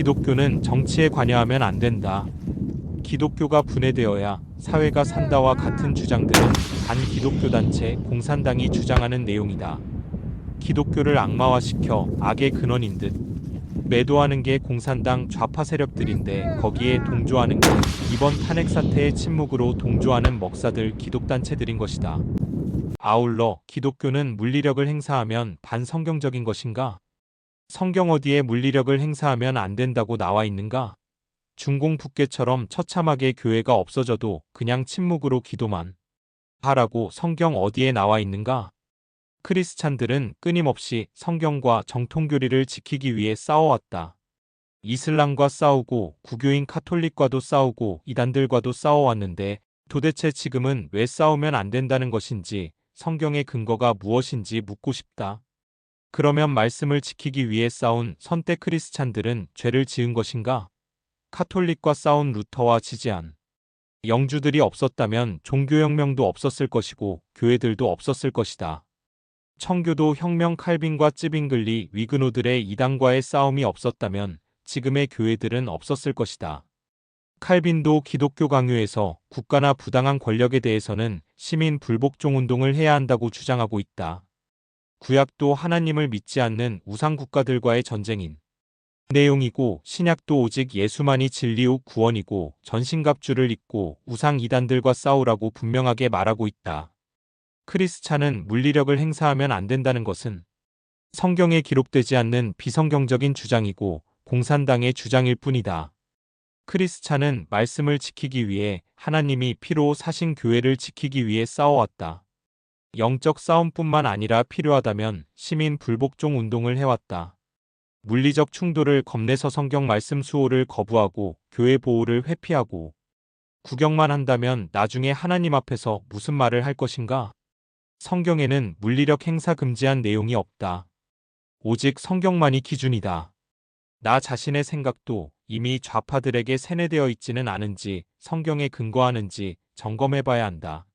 기독교는 정치에 관여하면 안 된다. 기독교가 분해되어야 사회가 산다와 같은 주장들은 반 기독교 단체 공산당이 주장하는 내용이다. 기독교를 악마화시켜 악의 근원인 듯 매도하는 게 공산당 좌파 세력들인데 거기에 동조하는 게 이번 탄핵 사태의 침묵으로 동조하는 먹사들 기독단체들인 것이다. 아울러 기독교는 물리력을 행사하면 반성경적인 것인가? 성경 어디에 물리력을 행사하면 안 된다고 나와 있는가? 중공북계처럼 처참하게 교회가 없어져도 그냥 침묵으로 기도만 하라고 성경 어디에 나와 있는가? 크리스찬들은 끊임없이 성경과 정통교리를 지키기 위해 싸워왔다. 이슬람과 싸우고 구교인 카톨릭과도 싸우고 이단들과도 싸워왔는데 도대체 지금은 왜 싸우면 안 된다는 것인지 성경의 근거가 무엇인지 묻고 싶다. 그러면 말씀을 지키기 위해 싸운 선대 크리스찬들은 죄를 지은 것인가? 카톨릭과 싸운 루터와 지지안. 영주들이 없었다면 종교혁명도 없었을 것이고 교회들도 없었을 것이다. 청교도 혁명 칼빈과 찌빙글리 위그노들의 이단과의 싸움이 없었다면 지금의 교회들은 없었을 것이다. 칼빈도 기독교 강요에서 국가나 부당한 권력에 대해서는 시민 불복종 운동을 해야 한다고 주장하고 있다. 구약도 하나님을 믿지 않는 우상 국가들과의 전쟁인 내용이고 신약도 오직 예수만이 진리요 구원이고 전신갑주를 입고 우상 이단들과 싸우라고 분명하게 말하고 있다. 크리스찬은 물리력을 행사하면 안 된다는 것은 성경에 기록되지 않는 비성경적인 주장이고 공산당의 주장일 뿐이다. 크리스찬은 말씀을 지키기 위해 하나님이 피로 사신 교회를 지키기 위해 싸워왔다. 영적 싸움뿐만 아니라 필요하다면 시민 불복종 운동을 해왔다. 물리적 충돌을 겁내서 성경 말씀 수호를 거부하고 교회 보호를 회피하고 구경만 한다면 나중에 하나님 앞에서 무슨 말을 할 것인가? 성경에는 물리력 행사 금지한 내용이 없다. 오직 성경만이 기준이다. 나 자신의 생각도 이미 좌파들에게 세뇌되어 있지는 않은지 성경에 근거하는지 점검해 봐야 한다.